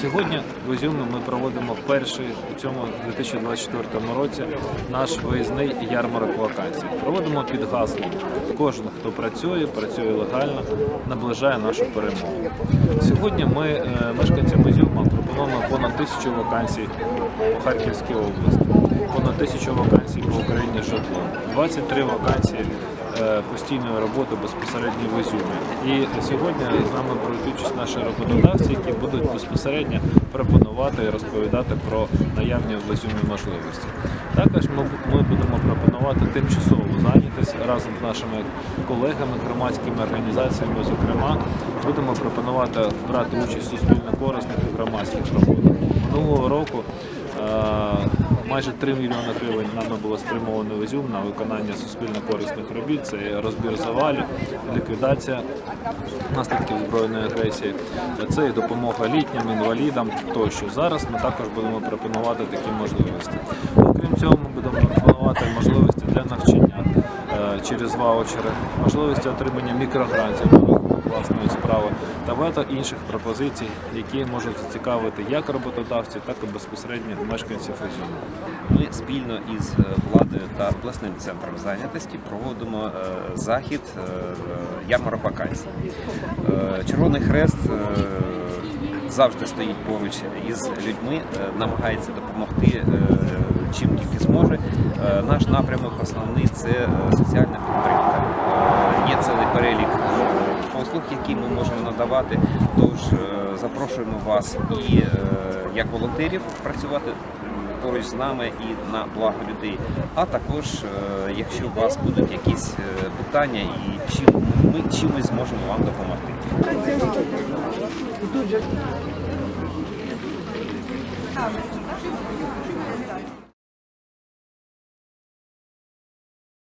Сьогодні в Ізюмі ми проводимо перший у цьому 2024 році наш виїзний ярмарок вакансій. Проводимо під гаслом. Кожен, хто працює, працює легально, наближає нашу перемогу. Сьогодні ми е, мешканцям Ізюма пропонуємо понад тисячу вакансій по Харківській області, понад тисячу вакансій по Україні житло, 23 вакансії постійної роботи безпосередньо в Ізюмі. І сьогодні з нами участь наші роботодавці, які будуть безпосередньо пропонувати і розповідати про наявні в Ізюмі можливості. Також ми, ми будемо пропонувати тимчасову зайнятість разом з нашими колегами, громадськими організаціями, зокрема, будемо пропонувати брати участь в суспільно корисних і громадських роботах. Минулого року е, майже 3 мільйони гривень нами було спрямовано в Ізюм на виконання суспільно корисних робіт. Це розбір завалів, ліквідація наслідків збройної агресії, це і допомога літнім, інвалідам тощо. Зараз ми також будемо пропонувати такі можливості. Окрім цього, ми будемо пропонувати можливості для навчання е, через ваучери, можливості отримання мікрогрантів власної справи та багато інших пропозицій, які можуть зацікавити як роботодавців, так і безпосередньо мешканців Ізюму. Ми спільно із е, владою та обласним центром зайнятості проводимо е, захід е, ярмарок вакансій. Червоний Хрест завжди стоїть поруч із людьми, намагається допомогти чим тільки зможе. Наш напрямок основний це соціальна підтримка. Є цілий перелік послуг, які ми можемо надавати. Тож е, запрошуємо вас і е, як волонтерів працювати поруч з нами і на благо людей. А також, е, якщо у вас будуть якісь питання і чим ми чимось зможемо вам допомогти.